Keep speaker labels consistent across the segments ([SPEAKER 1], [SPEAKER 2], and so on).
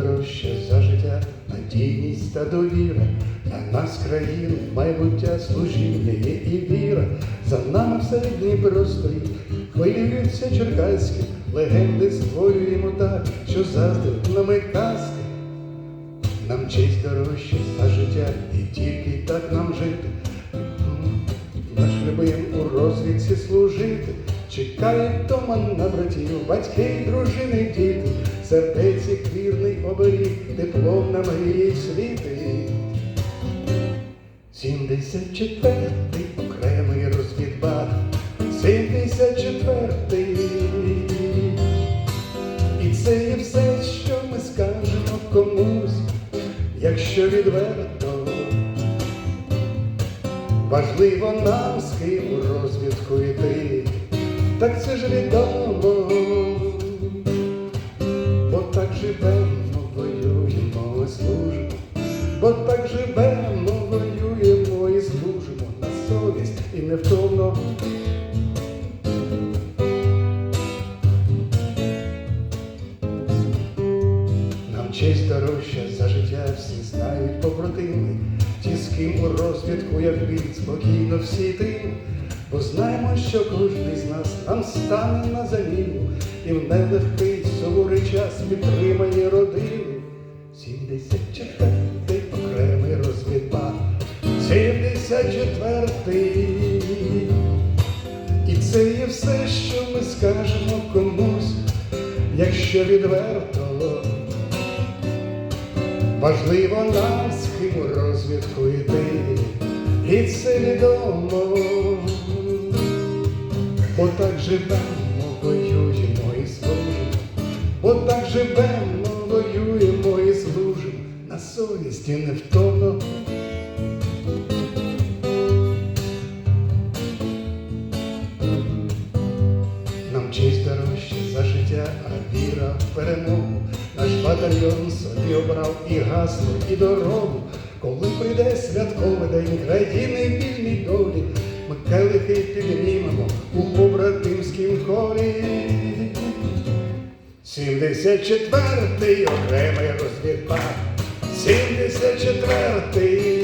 [SPEAKER 1] честь дорожча за життя, надійність та довіра. На нас країн, майбуття, служіння є і віра. За нами все Дніпро стоїть, хвилюються черкаські, легенди створюємо так, що завжди нами казки. Нам честь дорожча за життя, і тільки так нам жити. Наш любим у розвідці служити, чекає дома на братів, батьки, дружини, діти, сердець вірний оберіг, теплом нам гріє світи. Сімдесят четвертий окремий розвідбат, сімдесят четвертий. І це є все, що ми скажемо комусь, якщо відверто. Важливо нам з ким у розвідку йти, так це ж відомо, бо так живемо, невтомно. Нам честь дорожча за життя всі знають побратими, ті, з ким у розвідку, як бід, спокійно всі йти, бо знаємо, що кожний з нас нам стане на заміну, і в нелегкий суворий час підтримає родину. 74-й. І це є все, що ми скажемо комусь, якщо відверто. Важливо нам з ким у розвідку йти, і це відомо, бо так живемо, воюємо і служимо, бо так живемо, воюємо і служимо, на совісті невтомно. Перемогу. Наш батальйон собі обрав і гасло, і дорогу. Коли прийде святковий день країни вільній долі, ми келихи піднімемо у побратимськім колі. 74-й окремий розвідпад, 74-й.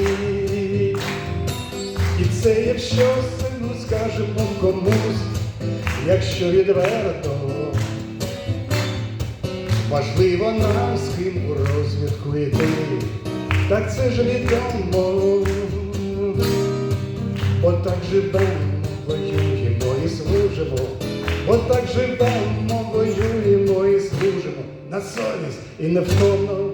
[SPEAKER 1] І це якщо сину скажемо комусь, якщо відверто, важливо нам з ким у розвідку йти, так це ж відомо, От так живемо, воюємо і служимо, От так живемо, воюємо і служимо. На совість і невтомно.